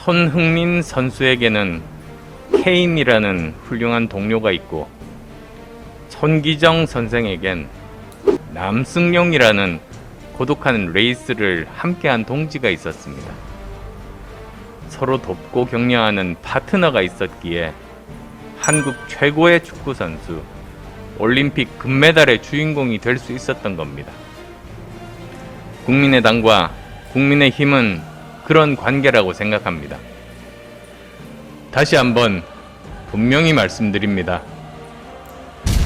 손흥민 선수에게는 케인이라는 훌륭한 동료가 있고 손기정 선생에겐 남승용이라는 고독한 레이스를 함께한 동지가 있었습니다. 서로 돕고 격려하는 파트너가 있었기에 한국 최고의 축구 선수, 올림픽 금메달의 주인공이 될 수 있었던 겁니다. 국민의당과 국민의힘은 그런 관계라고 생각합니다. 다시 한번 분명히 말씀드립니다.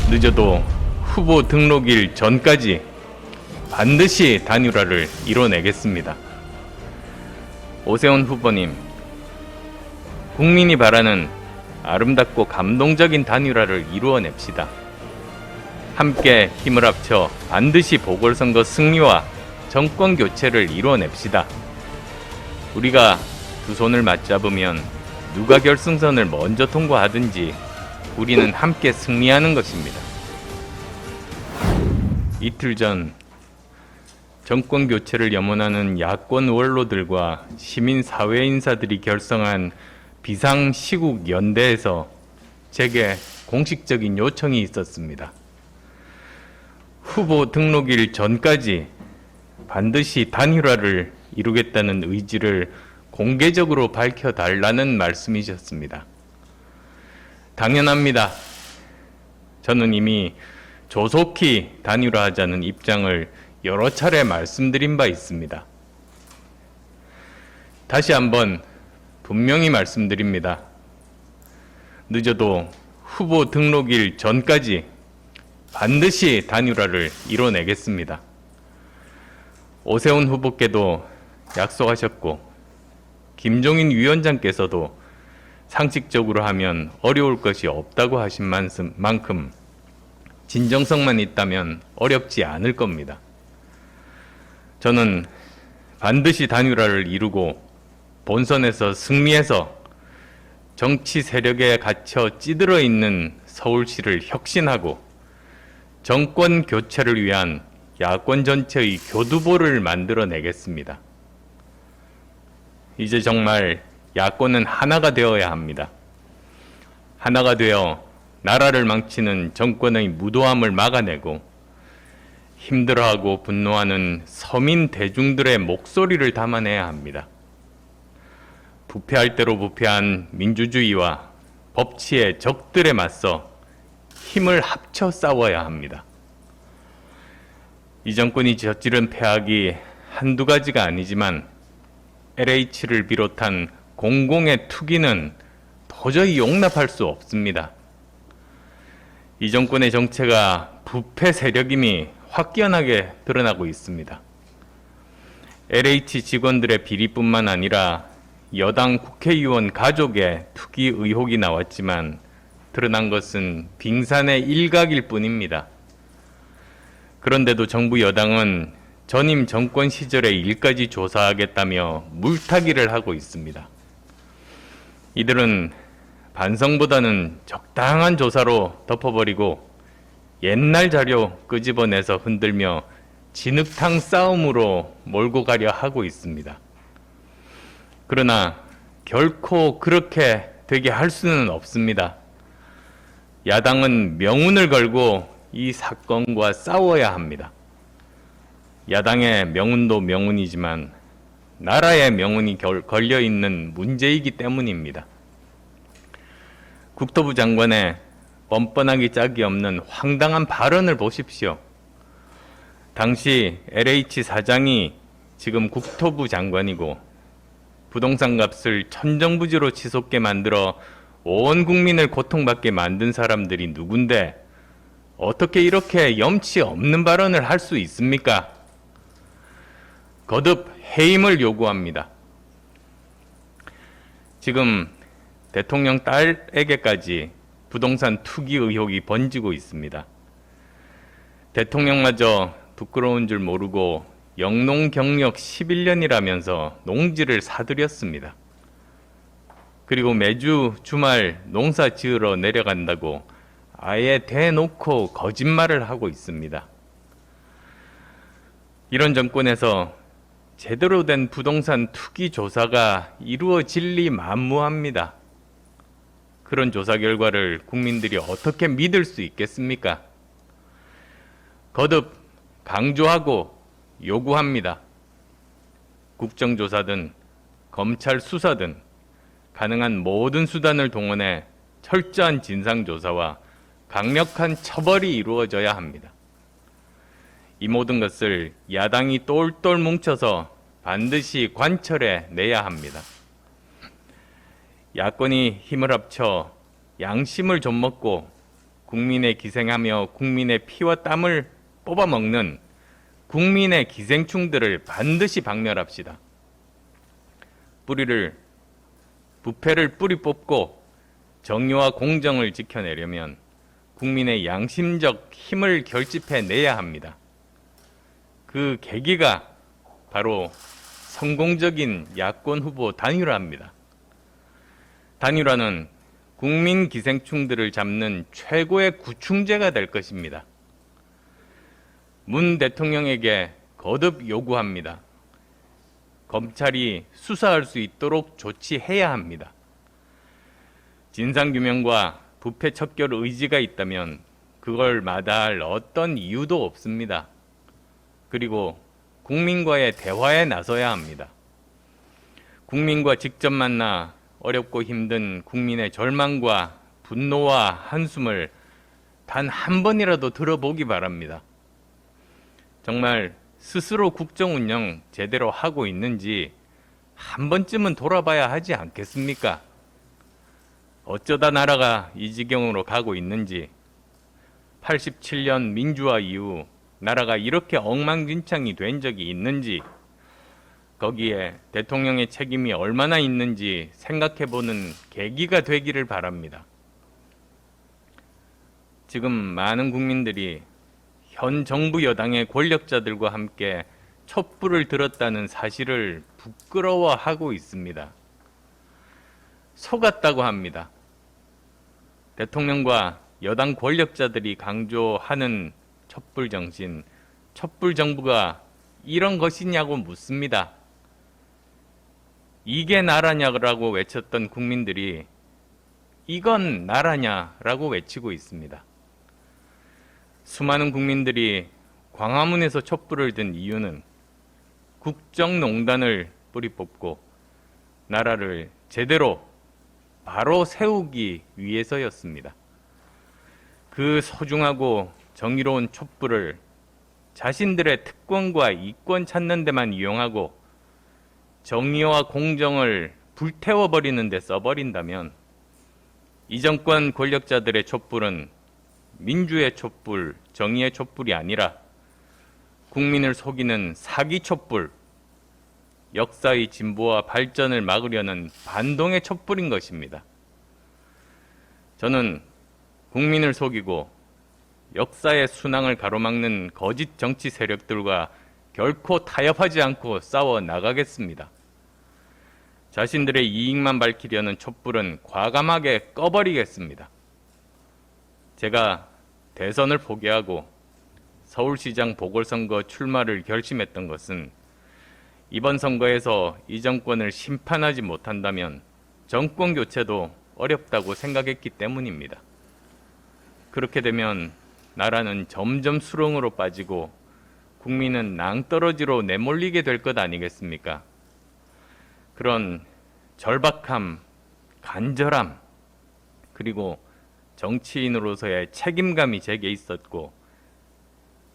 늦어도 후보 등록일 전까지 반드시 단일화를 이뤄내겠습니다. 오세훈 후보님, 국민이 바라는 아름답고 감동적인 단일화를 이루어냅시다. 함께 힘을 합쳐 반드시 보궐선거 승리와 정권 교체를 이루어냅시다. 우리가 두 손을 맞잡으면 누가 결승선을 먼저 통과하든지 우리는 함께 승리하는 것입니다. 이틀 전 정권 교체를 염원하는 야권 원로들과 시민 사회 인사들이 결성한 비상 시국 연대에서 제게 공식적인 요청이 있었습니다. 후보 등록일 전까지 반드시 단일화를 이루겠다는 의지를 공개적으로 밝혀달라는 말씀이셨습니다. 당연합니다. 저는 이미 조속히 단일화하자는 입장을 여러 차례 말씀드린 바 있습니다. 다시 한번 분명히 말씀드립니다. 늦어도 후보 등록일 전까지 반드시 단일화를 이뤄내겠습니다. 오세훈 후보께도 약속하셨고 김종인 위원장께서도 상식적으로 하면 어려울 것이 없다고 하신 만큼, 진정성만 있다면 어렵지 않을 겁니다. 저는 반드시 단일화를 이루고 본선에서 승리해서 정치 세력에 갇혀 찌들어 있는 서울시를 혁신하고 정권 교체를 위한 야권 전체의 교두보를 만들어내겠습니다. 이제 정말 야권은 하나가 되어야 합니다. 하나가 되어 나라를 망치는 정권의 무도함을 막아내고 힘들어하고 분노하는 서민 대중들의 목소리를 담아내야 합니다. 부패할 대로 부패한 민주주의와 법치의 적들에 맞서 힘을 합쳐 싸워야 합니다. 이 정권이 저지른 폐악이 한두 가지가 아니지만 LH를 비롯한 공공의 투기는 도저히 용납할 수 없습니다. 이 정권의 정체가 부패 세력임이 확연하게 드러나고 있습니다. LH 직원들의 비리뿐만 아니라 여당 국회의원 가족의 투기 의혹이 나왔지만 드러난 것은 빙산의 일각일 뿐입니다. 그런데도 정부 여당은 전임 정권 시절의 일까지 조사하겠다며 물타기를 하고 있습니다. 이들은 반성보다는 적당한 조사로 덮어버리고 옛날 자료 끄집어내서 흔들며 진흙탕 싸움으로 몰고 가려 하고 있습니다. 그러나 결코 그렇게 되게 할 수는 없습니다. 야당은 명운을 걸고 이 사건과 싸워야 합니다. 야당의 명운도 명운이지만 나라의 명운이 걸려 있는 문제이기 때문입니다. 국토부 장관의 뻔뻔하기 짝이 없는 황당한 발언을 보십시오. 당시 LH 사장이 지금 국토부 장관이고 부동산 값을 천정부지로 치솟게 만들어 온 국민을 고통받게 만든 사람들이 누군데 어떻게 이렇게 염치 없는 발언을 할 수 있습니까? 거듭 해임을 요구합니다. 지금 대통령 딸에게까지 부동산 투기 의혹이 번지고 있습니다. 대통령마저 부끄러운 줄 모르고 영농 경력 11년이라면서 농지를 사들였습니다. 그리고 매주 주말 농사 지으러 내려간다고 아예 대놓고 거짓말을 하고 있습니다. 이런 정권에서 제대로 된 부동산 투기 조사가 이루어질리 만무합니다. 그런 조사 결과를 국민들이 어떻게 믿을 수 있겠습니까? 거듭 강조하고 요구합니다. 국정조사든 검찰 수사든 가능한 모든 수단을 동원해 철저한 진상조사와 강력한 처벌이 이루어져야 합니다. 이 모든 것을 야당이 똘똘 뭉쳐서 반드시 관철해 내야 합니다. 야권이 힘을 합쳐 양심을 좀 먹고 국민의 기생하며 국민의 피와 땀을 뽑아먹는 국민의 기생충들을 반드시 박멸합시다. 뿌리를 부패를 뿌리 뽑고 정의와 공정을 지켜내려면 국민의 양심적 힘을 결집해 내야 합니다. 그 계기가 바로 성공적인 야권 후보 단일화입니다. 단일화는 국민 기생충들을 잡는 최고의 구충제가 될 것입니다. 문 대통령에게 거듭 요구합니다. 검찰이 수사할 수 있도록 조치해야 합니다. 진상규명과 부패 척결 의지가 있다면 그걸 마다할 어떤 이유도 없습니다. 그리고 국민과의 대화에 나서야 합니다. 국민과 직접 만나 어렵고 힘든 국민의 절망과 분노와 한숨을 단 한 번이라도 들어보기 바랍니다. 정말 스스로 국정 운영 제대로 하고 있는지 한 번쯤은 돌아봐야 하지 않겠습니까? 어쩌다 나라가 이 지경으로 가고 있는지 87년 민주화 이후 나라가 이렇게 엉망진창이 된 적이 있는지 거기에 대통령의 책임이 얼마나 있는지 생각해 보는 계기가 되기를 바랍니다. 지금 많은 국민들이 현 정부 여당의 권력자들과 함께 촛불을 들었다는 사실을 부끄러워하고 있습니다. 속았다고 합니다. 대통령과 여당 권력자들이 강조하는 촛불 정신, 촛불 정부가 이런 것이냐고 묻습니다. 이게 나라냐라고 외쳤던 국민들이 이건 나라냐라고 외치고 있습니다. 수많은 국민들이 광화문에서 촛불을 든 이유는 국정농단을 뿌리 뽑고 나라를 제대로 바로 세우기 위해서였습니다. 그 소중하고 정의로운 촛불을 자신들의 특권과 이권 찾는 데만 이용하고 정의와 공정을 불태워버리는 데 써버린다면 이 정권 권력자들의 촛불은 민주의 촛불, 정의의 촛불이 아니라 국민을 속이는 사기 촛불, 역사의 진보와 발전을 막으려는 반동의 촛불인 것입니다. 저는 국민을 속이고 역사의 순항을 가로막는 거짓 정치 세력들과 결코 타협하지 않고 싸워 나가겠습니다. 자신들의 이익만 밝히려는 촛불은 과감하게 꺼버리겠습니다. 제가 대선을 포기하고 서울시장 보궐선거 출마를 결심했던 것은 이번 선거에서 이 정권을 심판하지 못한다면 정권 교체도 어렵다고 생각했기 때문입니다. 그렇게 되면 나라는 점점 수렁으로 빠지고 국민은 낭떠러지로 내몰리게 될 것 아니겠습니까? 그런 절박함, 간절함, 그리고 정치인으로서의 책임감이 제게 있었고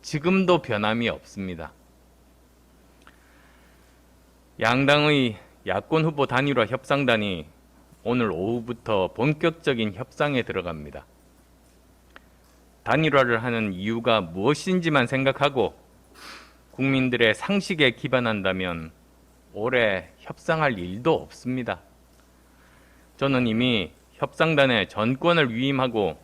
지금도 변함이 없습니다. 양당의 야권 후보 단일화 협상단이 오늘 오후부터 본격적인 협상에 들어갑니다. 단일화를 하는 이유가 무엇인지만 생각하고 국민들의 상식에 기반한다면 올해 협상할 일도 없습니다. 저는 이미 협상단에 전권을 위임하고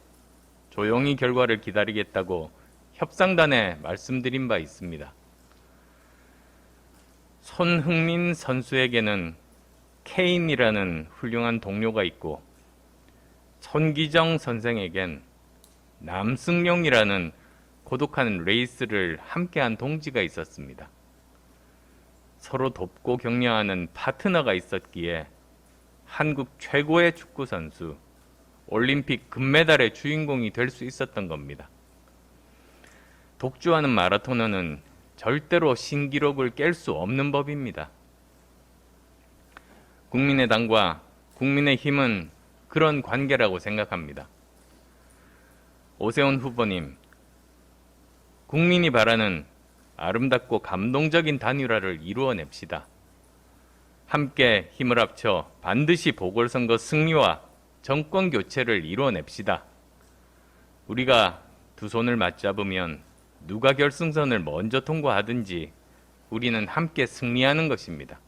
조용히 결과를 기다리겠다고 협상단에 말씀드린 바 있습니다. 손흥민 선수에게는 케인이라는 훌륭한 동료가 있고 손기정 선생에겐 남승용이라는 고독한 레이스를 함께한 동지가 있었습니다. 서로 돕고 격려하는 파트너가 있었기에 한국 최고의 축구 선수, 올림픽 금메달의 주인공이 될 수 있었던 겁니다. 독주하는 마라토너는 절대로 신기록을 깰 수 없는 법입니다. 국민의당과 국민의힘은 그런 관계라고 생각합니다. 오세훈 후보님, 국민이 바라는 아름답고 감동적인 단일화를 이루어냅시다. 함께 힘을 합쳐 반드시 보궐선거 승리와 정권 교체를 이루어냅시다. 우리가 두 손을 맞잡으면 누가 결승선을 먼저 통과하든지 우리는 함께 승리하는 것입니다.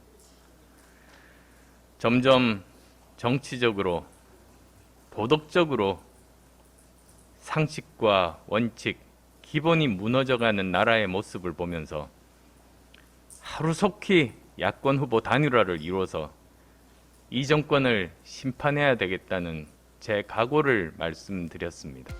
점점 정치적으로 도덕적으로 상식과 원칙, 기본이 무너져가는 나라의 모습을 보면서 하루속히 야권 후보 단일화를 이루어서 이 정권을 심판해야 되겠다는 제 각오를 말씀드렸습니다.